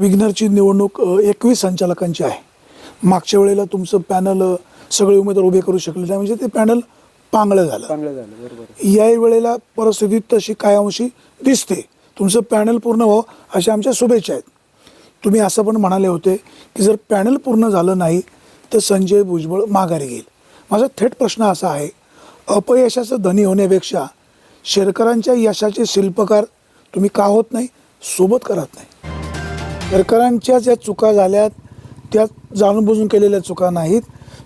विग्नरची निवडणूक एकवीस संचालकांची आहे. मागच्या वेळेला तुमचं पॅनल सगळे उमेदवार उभे करू शकले नाही. म्हणजे ते पॅनल पांगळं झालं. या वेळेला परिस्थिती तशी काय अंशी दिसते. तुमचं पॅनल पूर्ण व्हावं अशा आमच्या शुभेच्छा आहेत. तुम्ही असं पण म्हणाले होते की जर पॅनल पूर्ण झालं नाही तर संजय भुजबळ माघारी घेईल. माझा थेट प्रश्न असा आहे अपयशाचं धनी होण्यापेक्षा शेरकरांच्या यशाचे शिल्पकार तुम्ही का होत नाही? सोबत करत नाही. शेतकऱ्यांच्या ज्या चुका झाल्यात त्या जाणून बुजून केलेल्या चुका नाहीत.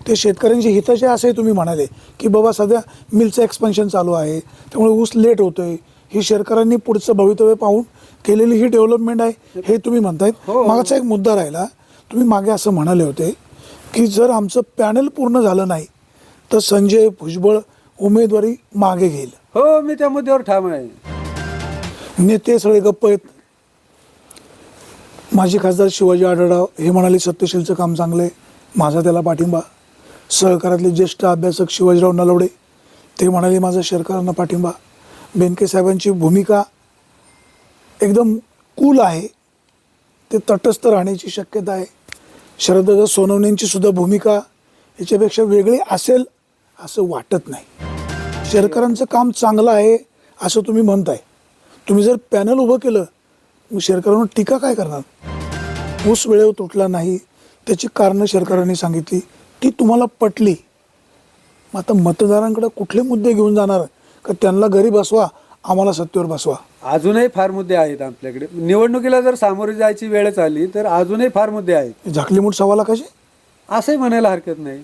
ते शेतकऱ्यांच्या हिताचे असे तुम्ही म्हणाले की बाबा सध्या मिलचं एक्सपेन्शन चालू आहे त्यामुळे ऊस लेट होतोय. ही शेतकऱ्यांनी पुढचं भवितव्य पाहून केलेली ही डेव्हलपमेंट आहे हे तुम्ही म्हणतायत. हो. मागाचा एक मुद्दा राहिला तुम्ही मागे असं म्हणाले होते की जर आमचं पॅनल पूर्ण झालं नाही तर संजय भुजबळ उमेदवारी मागे घेईल. हो मी त्या मुद्द्यावर ठाम आहे. नेते सगळे गप्प आहेत. माजी खासदार शिवाजी आढळराव हे म्हणाले सत्यशीलचं काम चांगलं आहे. माझा त्याला पाठिंबा. सहकारातले ज्येष्ठ अभ्यासक शिवाजीराव नलवडे ते म्हणाले माझा शेरकरांना पाठिंबा. बेनके साहेबांची भूमिका एकदम कूल आहे. ते तटस्थ राहण्याची शक्यता आहे. शरददादा सोनवणेंची सुद्धा भूमिका याच्यापेक्षा वेगळी असेल असं वाटत नाही. शेरकरांचं काम चांगलं आहे असं तुम्ही म्हणताय. तुम्ही जर पॅनल उभं केलं शेरकरांवर टीका काय करणार? ऊस वेळेवर तुटला नाही त्याची कारणं शेरकरांनी सांगितली ती तुम्हाला पटली. मग आता मतदारांकडे कुठले मुद्दे घेऊन जाणार? का त्यांना घरी बसवा आम्हाला सत्तेवर बसवा? अजूनही फार मुद्दे आहेत आपल्याकडे. निवडणुकीला जर सामोरे जायची वेळच आली तर अजूनही फार मुद्दे आहेत. झाकली मूठ सवाला कशी? असंही म्हणायला हरकत नाही.